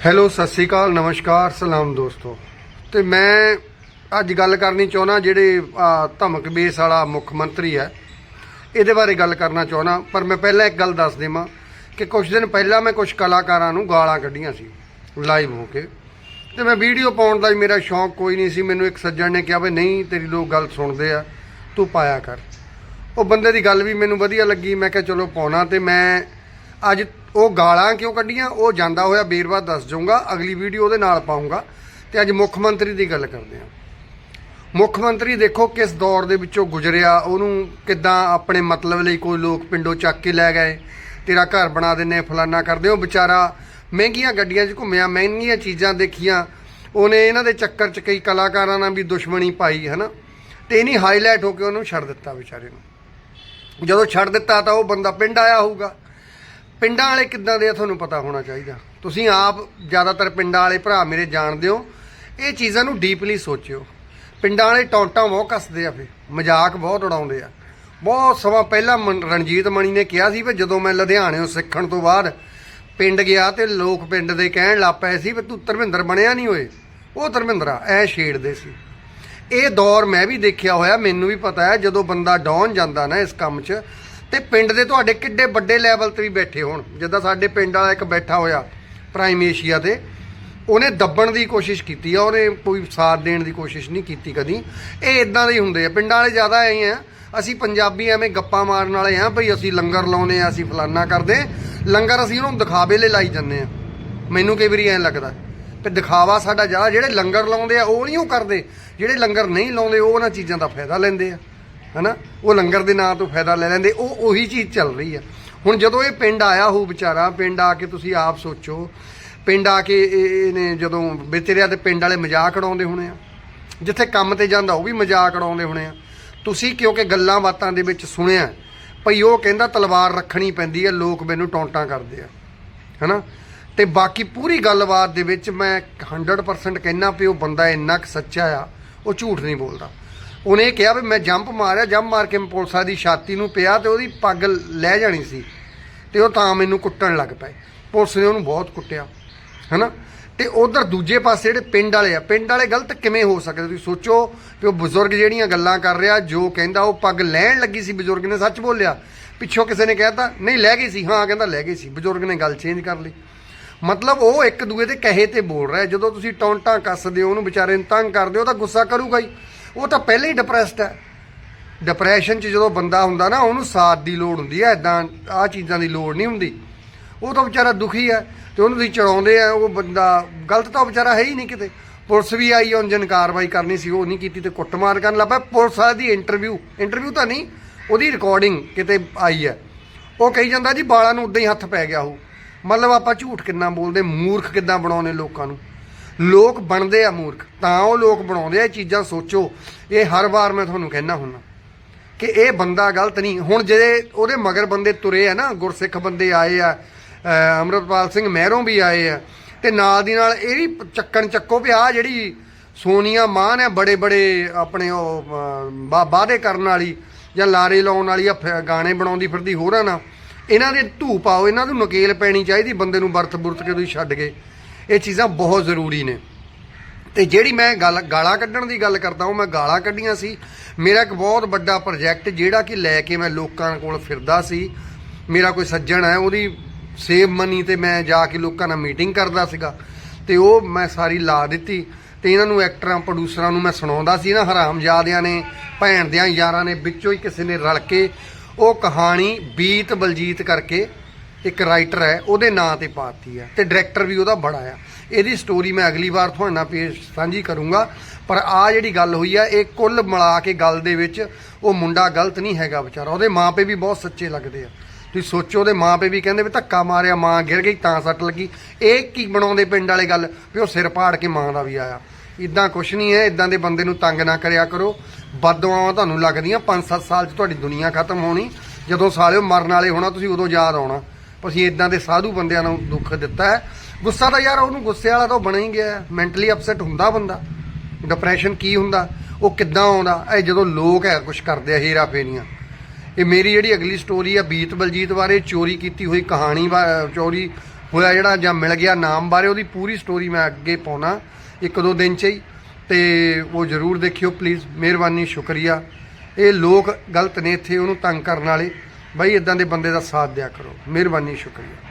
Hello, Sat Sri ਅਕਾਲ, ਨਮਸਕਾਰ, ਸਲਾਮ ਦੋਸਤੋ। ਤੇ ਮੈਂ ਅੱਜ ਗੱਲ ਕਰਨੀ ਚਾਹੁੰਦਾ ਜਿਹੜੇ ਧਮਕ ਬੇਸ ਵਾਲਾ ਮੁੱਖ ਮੰਤਰੀ ਹੈ, ਇਹਦੇ ਬਾਰੇ ਗੱਲ ਕਰਨਾ ਚਾਹੁੰਦਾ, ਪਰ ਮੈਂ ਪਹਿਲਾਂ ਇੱਕ ਗੱਲ ਦੱਸ ਦੇਵਾਂ ਕਿ ਕੁਝ ਦਿਨ ਪਹਿਲਾਂ ਮੈਂ ਕੁਝ ਕਲਾਕਾਰਾਂ ਨੂੰ ਗਾਲਾਂ ਕੱਢੀਆਂ ਸੀ, ਲਾਈਵ ਹੋ ਕੇ। ਤੇ ਮੈਂ ਵੀਡੀਓ ਪਾਉਣ ਦਾ ਵੀ ਮੇਰਾ ਸ਼ੌਂਕ ਕੋਈ ਨਹੀਂ ਸੀ, ਮੈਨੂੰ ਇੱਕ ਸੱਜਣ ਨੇ ਕਿਹਾ ਵੀ ਨਹੀਂ, ਤੇਰੀ ਲੋਕ ਗੱਲ ਸੁਣਦੇ ਆ, ਤੂੰ ਪਾਇਆ ਕਰ। ਉਹ ਬੰਦੇ ਦੀ ਗੱਲ ਵੀ ਮੈਨੂੰ ਵਧੀਆ ਲੱਗੀ, ਮੈਂ ਕਿਹਾ ਚਲੋ ਪਾਉਣਾ ਤੇ ਮੈਂ ਅੱਜ ਉਹ ਗਾਲਾਂ ਕਿਉਂ ਕੱਢੀਆਂ? ਉਹ ਜਾਂਦਾ ਹੋਇਆ ਬੇਰਵਾ ਦੱਸ ਜਾਊਂਗਾ, ਅਗਲੀ ਵੀਡੀਓ ਉਹਦੇ ਨਾਲ ਪਾਉਂਗਾ ਤੇ ਅੱਜ ਮੁੱਖ ਮੰਤਰੀ ਦੀ ਗੱਲ ਕਰਦੇ ਹਾਂ। ਮੁੱਖ ਮੰਤਰੀ ਦੇਖੋ ਕਿਸ ਦੌਰ ਦੇ ਵਿੱਚੋਂ ਗੁਜ਼ਰਿਆ, ਉਹਨੂੰ ਕਿੱਦਾਂ ਆਪਣੇ ਮਤਲਬ ਲਈ ਕੋਈ ਲੋਕ ਪਿੰਡੋਂ ਚੱਕ ਕੇ ਲੈ ਗਏ। ਤੇਰਾ ਘਰ ਬਣਾ ਦਿੰਨੇ ਫਲਾਨਾ ਕਰਦੇ ਉਹ ਵਿਚਾਰਾ ਮਹਿੰਗੀਆਂ ਗੱਡੀਆਂ 'ਚ ਘੁੰਮਿਆ, ਮਹਿੰਗੀਆਂ ਚੀਜ਼ਾਂ ਦੇਖੀਆਂ। ਉਹਨੇ ਇਹਨਾਂ ਦੇ ਚੱਕਰ 'ਚ ਕਈ ਕਲਾਕਾਰਾਂ ਨਾਲ ਵੀ ਦੁਸ਼ਮਣੀ ਪਾਈ ਹੈ ਹਨਾ? ਤੇ ਇਹਨੀ ਹਾਈਲਾਈਟ ਹੋ ਕੇ ਉਹਨੂੰ ਛੱਡ ਦਿੱਤਾ ਵਿਚਾਰੇ ਨੂੰ। ਜਦੋਂ ਛੱਡ ਦਿੱਤਾ ਤਾਂ ਉਹ ਬੰਦਾ ਪਿੰਡ ਆਇਆ ਹੋਊਗਾ। ਪਿੰਡਾਂ ਵਾਲੇ ਕਿੱਦਾਂ ਦੇ ਆ ਤੁਹਾਨੂੰ ਪਤਾ ਹੋਣਾ ਚਾਹੀਦਾ। ਤੁਸੀਂ ਆਪ ਜ਼ਿਆਦਾਤਰ ਪਿੰਡਾਂ ਵਾਲੇ ਭਰਾ ਮੇਰੇ ਜਾਣਦੇ ਹੋ। ਇਹ ਚੀਜ਼ਾਂ ਨੂੰ ਡੀਪਲੀ ਸੋਚਿਓ। ਪਿੰਡਾਂ ਵਾਲੇ ਟੌਂਟਾਂ ਬਹੁਤ ਕੱਸਦੇ ਆ ਫੇ, ਮਜ਼ਾਕ ਬਹੁਤ ਉਡਾਉਂਦੇ ਆ। ਬਹੁਤ ਸਮਾਂ ਪਹਿਲਾਂ ਮਨ- ਰਣਜੀਤ ਮਣੀ ਨੇ ਕਿਹਾ ਸੀ ਵੀ ਜਦੋਂ ਮੈਂ ਲੁਧਿਆਣਿਓਂ ਸਿੱਖਣ ਤੋਂ ਬਾਅਦ ਪਿੰਡ ਗਿਆ ਤੇ ਲੋਕ ਪਿੰਡ ਦੇ ਕਹਿਣ ਲੱਗ ਪਏ ਸੀ ਵੀ ਤੂੰ ਧਰਮਿੰਦਰ ਬਣਿਆ ਨਹੀਂ ਹੋਏ ਉਹ ਧਰਮਿੰਦਰਾ, ਐ ਛੇੜਦੇ ਸੀ। ਇਹ ਦੌਰ ਮੈਂ ਵੀ ਦੇਖਿਆ ਹੋਇਆ, ਮੈਨੂੰ ਵੀ ਪਤਾ ਹੈ ਜਦੋਂ ਬੰਦਾ ਡਾਊਨ ਜਾਂਦਾ ਨਾ ਇਸ ਕੰਮ 'ਚ ਤੇ ਪਿੰਡ ਦੇ ਤੁਹਾਡੇ ਕਿੱਡੇ ਵੱਡੇ ਲੈਵਲ ਤੇ ਵੀ ਬੈਠੇ ਹੋਣ। ਜਿੱਦਾਂ ਸਾਡੇ ਪਿੰਡ ਵਾਲਾ ਇੱਕ ਬੈਠਾ ਹੋਇਆ ਪ੍ਰਾਈਮ ਏਸ਼ੀਆ ਤੇ, ਉਹਨੇ ਦੱਬਣ ਦੀ ਕੋਸ਼ਿਸ਼ ਕੀਤੀ ਆ, ਉਹਨੇ ਕੋਈ ਸਾਥ ਦੇਣ ਦੀ ਕੋਸ਼ਿਸ਼ ਨਹੀਂ ਕੀਤੀ ਕਦੀ। ਇਹ ਇਦਾਂ ਦੇ ਹੁੰਦੇ ਆ। ਪਿੰਡਾਂ ਵਾਲੇ ਜ਼ਿਆਦਾ ਐਂ ਆ, ਅਸੀਂ ਪੰਜਾਬੀ ਐਵੇਂ ਗੱਪਾਂ ਮਾਰਨ ਵਾਲੇ ਆ, ਭਈ ਅਸੀਂ ਲੰਗਰ ਲਾਉਨੇ ਆ, ਅਸੀਂ ਫਲਾਨਾ ਕਰਦੇ। ਲੰਗਰ ਅਸੀਂ ਉਹਨੂੰ ਦਿਖਾਵੇ ਲਈ ਲਾਈ ਜਾਂਦੇ ਆ। ਮੈਨੂੰ ਕਈ ਵਾਰੀ ਐਂ ਲੱਗਦਾ, ਤੇ ਦਿਖਾਵਾ ਸਾਡਾ ਜ਼ਿਆਦਾ, ਜਿਹੜੇ ਲੰਗਰ ਲਾਉਂਦੇ ਆ, ਉਹ ਨਹੀਂ ਉਹ ਕਰਦੇ। ਜਿਹੜੇ ਲੰਗਰ ਨਹੀਂ ਲਾਉਂਦੇ, ਉਹ ਉਹਨਾਂ ਚੀਜ਼ਾਂ ਦਾ ਫਾਇਦਾ ਲੈਂਦੇ ਆ। ਹਨਾ? ਉਹ ਲੰਗਰ ਦੇ ਨਾਂ ਤੋਂ ਫਾਇਦਾ ਲੈ ਲੈਂਦੇ, ਉਹ ਉਹੀ ਚੀਜ਼ ਚੱਲ ਰਹੀ ਆ। ਹੁਣ ਜਦੋਂ ਇਹ ਪਿੰਡ ਆਇਆ ਹੋ ਵਿਚਾਰਾ, ਪਿੰਡ ਆ ਕੇ ਤੁਸੀਂ ਆਪ ਸੋਚੋ, ਪਿੰਡ ਆ ਕੇ ਇਹਨੇ ਜਦੋਂ ਵਿਚਰਿਆ ਤੇ ਪਿੰਡ ਵਾਲੇ ਮਜ਼ਾਕ ਉਡਾਉਂਦੇ ਹੋਣੇ ਆ। ਜਿੱਥੇ ਕੰਮ ਤੇ ਜਾਂਦਾ ਉਹ ਵੀ ਮਜ਼ਾਕ ਉਡਾਉਂਦੇ ਹੋਣੇ ਆ। ਤੁਸੀਂ ਕਿਉਂਕਿ ਗੱਲਾਂ ਬਾਤਾਂ ਦੇ ਵਿੱਚ ਸੁਣਿਆ, ਭਈ ਉਹ ਕਹਿੰਦਾ ਤਲਵਾਰ ਰੱਖਣੀ ਪੈਂਦੀ ਹੈ ਲੋਕ ਮੈਨੂੰ ਟੌਂਟਾਂ ਕਰਦੇ ਆ। ਹਨਾ? ਤੇ ਬਾਕੀ ਪੂਰੀ ਗੱਲਬਾਤ ਦੇ ਵਿੱਚ ਮੈਂ 100% ਕਹਿਣਾ ਵੀ ਉਹ ਬੰਦਾ ਇੰਨਾ ਕੁ ਸੱਚਾ ਆ, ਉਹ ਝੂਠ ਨਹੀਂ ਬੋਲਦਾ। ਉਹਨੇ ਇਹ ਕਿਹਾ ਵੀ ਮੈਂ ਜੰਪ ਮਾਰਿਆ, ਜੰਪ ਮਾਰ ਕੇ ਮੈਂ ਪੁਲਿਸਾਂ ਦੀ ਛਾਤੀ ਨੂੰ ਪਿਆ ਤੇ ਉਹਦੀ ਪੱਗ ਲੈ ਜਾਣੀ ਸੀ ਤੇ ਉਹ ਤਾਂ ਮੈਨੂੰ ਕੁੱਟਣ ਲੱਗ ਪਏ। ਪੁਲਿਸ ਨੇ ਉਹਨੂੰ ਬਹੁਤ ਕੁੱਟਿਆ, ਹਨਾ? ਤੇ ਉਧਰ ਦੂਜੇ ਪਾਸੇ ਜਿਹੜੇ ਪਿੰਡ ਵਾਲੇ ਆ, ਪਿੰਡ ਵਾਲੇ ਗਲਤ ਕਿਵੇਂ ਹੋ ਸਕਦੇ? ਤੁਸੀਂ ਸੋਚੋ ਕਿ ਉਹ ਬਜ਼ੁਰਗ ਜਿਹੜੀਆਂ ਗੱਲਾਂ ਕਰ ਰਿਹਾ, ਜੋ ਕਹਿੰਦਾ ਉਹ ਪੱਗ ਲੈਣ ਲੱਗੀ ਸੀ, ਬਜ਼ੁਰਗ ਨੇ ਸੱਚ ਬੋਲਿਆ। ਪਿੱਛੋਂ ਕਿਸੇ ਨੇ ਕਹਿਤਾ, ਨਹੀਂ, ਲੈ ਗਈ ਸੀ। ਹਾਂ, ਕਹਿੰਦਾ, ਲੈ ਗਈ ਸੀ। ਬਜ਼ੁਰਗ ਨੇ ਗੱਲ ਚੇਂਜ ਕਰ ਲਈ। ਮਤਲਬ ਉਹ ਇੱਕ ਦੂਏ ਦੇ ਕਹੇ ਤੇ ਬੋਲ ਰਿਹਾ ਜਦੋਂ ਤੁਸੀਂ ਟੌਂਟਾਂ ਕੱਸਦੇ ਹੋ, ਉਹਨੂੰ ਵਿਚਾਰੇ ਨੂੰ ਤੰਗ ਕਰਦੇ ਹੋ ਤਾਂ ਗੁੱਸਾ ਕਰੂਗਾ ਹੀ। ਉਹ ਤਾਂ ਪਹਿਲਾਂ ਹੀ ਡਿਪਰੈਸਡ ਹੈ। ਡਿਪਰੈਸ਼ਨ 'ਚ ਜਦੋਂ ਬੰਦਾ ਹੁੰਦਾ ਨਾ, ਉਹਨੂੰ ਸਾਥ ਦੀ ਲੋੜ ਹੁੰਦੀ ਹੈ ਐਦਾਂ ਆ ਚੀਜ਼ਾਂ ਦੀ ਲੋੜ ਨਹੀਂ ਹੁੰਦੀ। ਉਹ ਤਾਂ ਵਿਚਾਰਾ ਦੁਖੀ ਹੈ ਤੇ ਉਹਨੂੰ ਤੁਸੀਂ ਚੜਾਉਂਦੇ ਆ, ਉਹ ਬੰਦਾ ਗਲਤ ਤਾਂ ਵਿਚਾਰਾ ਹੈ ਹੀ ਨਹੀਂ ਕਿਤੇ। ਪੁਲਿਸ ਵੀ ਆਈ, ਉਹਨਾਂ ਕਾਰਵਾਈ ਕਰਨੀ ਸੀ, ਉਹ ਨਹੀਂ ਕੀਤੀ ਤੇ ਕੁੱਟਮਾਰ ਕਰਨ ਲੱਗ ਪਿਆ। ਪੁਲਿਸ ਵਾਲੇ ਦੀ ਇੰਟਰਵਿਊ ਇੰਟਰਵਿਊ ਤਾਂ ਨਹੀਂ, ਉਹਦੀ ਰਿਕਾਰਡਿੰਗ ਕਿਤੇ ਆਈ ਹੈ। ਉਹ ਕਹੀ ਜਾਂਦਾ ਜੀ ਬਾਲਾਂ ਨੂੰ ਉਦਾਂ ਹੀ ਹੱਥ ਪੈ ਗਿਆ ਉਹ। ਮਤਲਬ ਆਪਾਂ ਝੂਠ ਕਿੰਨਾ ਬੋਲਦੇ, ਮੂਰਖ ਕਿੱਦਾਂ ਬਣਾਉਨੇ ਲੋਕਾਂ ਨੂੰ। ਲੋਕ ਬਣਦੇ ਆ ਮੂਰਖ, ਤਾਂ ਉਹ ਲੋਕ ਬਣਾਉਂਦੇ ਆ ਇਹ ਚੀਜ਼ਾਂ ਸੋਚੋ। ਇਹ ਹਰ ਵਾਰ ਮੈਂ ਤੁਹਾਨੂੰ ਕਹਿਣਾ ਹੁੰਦਾ ਕਿ ਇਹ ਬੰਦਾ ਗਲਤ ਨਹੀਂ। ਹੁਣ ਜਿਹੜੇ ਉਹਦੇ ਮਗਰ ਬੰਦੇ ਤੁਰੇ ਆ ਨਾ, ਗੁਰਸਿੱਖ ਬੰਦੇ ਆਏ ਆ, ਅਹ ਅੰਮ੍ਰਿਤਪਾਲ ਸਿੰਘ ਮਹਿਰੋਂ ਵੀ ਆਏ ਆ, ਤੇ ਨਾਲ ਦੀ ਨਾਲ ਇਹ ਵੀ ਚੱਕਣ ਚੱਕੋ ਵੀ ਆ ਜਿਹੜੀ ਸੋਨੀਆ ਮਾਨ ਹੈ ਬੜੇ ਬੜੇ ਆਪਣੇ ਉਹ ਵਾਅਦੇ ਕਰਨ ਵਾਲੀ ਜਾਂ ਲਾਰੇ ਲਾਉਣ ਵਾਲੀ ਆ ਫ- ਗਾਣੇ ਬਣਾਉਂਦੀ ਫਿਰਦੀ ਹੋਰਾਂ ਨਾਲ, ਇਹਨਾਂ ਦੇ ਧੂ ਪਾਓ, ਇਹਨਾਂ ਨੂੰ ਨਕੇਲ ਪੈਣੀ ਚਾਹੀਦੀ, ਬੰਦੇ ਨੂੰ ਵਰਤ ਬੁਰਤ ਕੇ ਤੁਸੀਂ ਛੱਡ ਕੇ। ਇਹ ਚੀਜ਼ਾਂ ਬਹੁਤ ਜ਼ਰੂਰੀ ਨੇ। ਤੇ ਜਿਹੜੀ ਮੈਂ ਗੱਲ, ਗਾਲਾਂ ਕੱਢਣ ਦੀ ਗੱਲ ਕਰਦਾ ਹਾਂ ਮੈਂ ਗਾਲਾਂ ਕੱਢੀਆਂ ਸੀ। ਮੇਰਾ ਇੱਕ ਬਹੁਤ ਵੱਡਾ ਪ੍ਰੋਜੈਕਟ ਜਿਹੜਾ ਕਿ ਲੈ ਕੇ ਮੈਂ ਲੋਕਾਂ ਕੋਲ ਫਿਰਦਾ ਸੀ। ਮੇਰਾ ਕੋਈ ਸੱਜਣ ਹੈ, ਉਹਦੀ ਸੇਵ ਮਨੀ ਤੇ ਮੈਂ ਜਾ ਕੇ ਲੋਕਾਂ ਨਾਲ ਮੀਟਿੰਗ ਕਰਦਾ ਸੀਗਾ। ਤੇ ਉਹ ਮੈਂ ਸਾਰੀ ਲਾ ਦਿੱਤੀ। ਤੇ ਇਹਨਾਂ ਨੂੰ ਐਕਟਰਾਂ ਪ੍ਰੋਡਿਊਸਰਾਂ ਨੂੰ ਮੈਂ ਸੁਣਾਉਂਦਾ ਸੀ ਨਾ, ਹਰਾਮਜ਼ਾਦਿਆਂ ਨੇ, ਭੈਣ ਦਿਆਂ ਯਾਰਾਂ ਨੇ, ਵਿੱਚੋਂ ਹੀ ਕਿਸੇ ਨੇ ਰਲ ਕੇ ਉਹ ਕਹਾਣੀ ਬੀਤ ਬਲਜੀਤ ਕਰਕੇ ਇੱਕ ਰਾਈਟਰ ਹੈ, ਉਹਦੇ ਨਾਂ ਤੇ ਪਾਤੀ ਹੈ ਤੇ ਡਾਇਰੈਕਟਰ ਵੀ ਉਹਦਾ ਬੜਾ ਆ। ਇਹਦੀ ਸਟੋਰੀ ਮੈਂ ਅਗਲੀ ਵਾਰ ਤੁਹਾਡੇ ਨਾਲ ਪੇਸ਼ ਸਾਂਝੀ ਕਰੂੰਗਾ, ਪਰ ਆ ਜਿਹੜੀ ਗੱਲ ਹੋਈ ਆ, ਇਹ ਕੁੱਲ ਮਿਲਾ ਕੇ ਗੱਲ ਦੇ ਵਿੱਚ ਉਹ ਮੁੰਡਾ ਗਲਤ ਨਹੀਂ ਹੈਗਾ ਵਿਚਾਰਾ, ਉਹਦੇ ਮਾਪੇ ਵੀ ਬਹੁਤ ਸੱਚੇ ਲੱਗਦੇ ਆ। ਤੁਸੀਂ ਸੋਚੋ, ਉਹਦੇ ਮਾਪੇ ਵੀ ਕਹਿੰਦੇ ਵੀ ਧੱਕਾ ਮਾਰਿਆ, ਮਾਂ ਗਿਰ ਗਈ ਤਾਂ ਸੱਟ ਲੱਗੀ। ਇਹ ਕੀ ਬਣਾਉਂਦੇ ਪਿੰਡ ਵਾਲੇ ਗੱਲ? ਵੀ ਉਹ ਸਿਰ ਪਾੜ ਕੇ ਮਾਂ ਦਾ ਵੀ ਆਇਆ। ਇਦਾਂ ਕੁਛ ਨਹੀਂ ਹੈ ਇਦਾਂ ਦੇ ਬੰਦੇ ਨੂੰ ਤੰਗ ਨਾ ਕਰਿਆ ਕਰੋ। ਬਦਦੁਆਵਾਂ ਤੁਹਾਨੂੰ ਲੱਗਦੀਆਂ 5-7 ਸਾਲ 'ਚ ਤੁਹਾਡੀ ਦੁਨੀਆ ਖਤਮ ਹੋਣੀ। ਜਦੋਂ ਸਾਲਿਓ ਮਰਨ ਵਾਲੇ ਹੋਣਾ, ਤੁਸੀਂ ਉਦੋਂ ਯਾਦ ਆਉਣਾ। ਅਸੀਂ ਇਦਾਂ ਦੇ ਸਾਧੂ ਬੰਦਿਆਂ ਨੂੰ ਦੁੱਖ ਦਿੱਤਾ ਹੈ। ਗੁੱਸਾ ਤਾਂ ਯਾਰ ਉਹਨੂੰ ਗੁੱਸੇ ਵਾਲਾ ਤਾਂ ਬਣਾ ਹੀ ਗਿਆ ਮੈਂਟਲੀ ਅਪਸੈਟ ਹੁੰਦਾ ਬੰਦਾ। ਡਿਪਰੈਸ਼ਨ ਕੀ ਹੁੰਦਾ? ਉਹ ਕਿੱਦਾਂ ਆਉਂਦਾ? ਇਹ ਜਦੋਂ ਲੋਕ ਹੈ ਕੁਝ ਕਰਦੇ ਆ, ਹੀਰਾ ਫੇਰੀਆਂ। ਇਹ ਮੇਰੀ ਜਿਹੜੀ ਅਗਲੀ ਸਟੋਰੀ ਆ, ਬੀਤ ਬਲਜੀਤ ਬਾਰੇ ਚੋਰੀ ਕੀਤੀ ਹੋਈ ਕਹਾਣੀ ਚੋਰੀ ਹੋਇਆ ਜਿਹੜਾ ਜਾਂ ਮਿਲ ਗਿਆ ਨਾਮ ਬਾਰੇ, ਉਹਦੀ ਪੂਰੀ ਸਟੋਰੀ ਮੈਂ ਅੱਗੇ ਪਾਉਣਾ। ਇੱਕ ਦੋ ਦਿਨ ਚ ਹੀ। ਤੇ ਉਹ ਜ਼ਰੂਰ ਦੇਖਿਓ ਪਲੀਜ਼ ਮਿਹਰਬਾਨੀ, ਸ਼ੁਕਰੀਆ। ਇਹ ਲੋਕ ਗਲਤ ਨੇ ਇੱਥੇ, ਉਹਨੂੰ ਤੰਗ ਕਰਨ ਵਾਲੇ। ਬਾਈ ਇਦਾਂ ਦੇ ਬੰਦੇ ਦਾ ਸਾਥ ਦਿਆ ਕਰੋ। ਮਿਹਰਬਾਨੀ ਸ਼ੁਕਰੀਆ।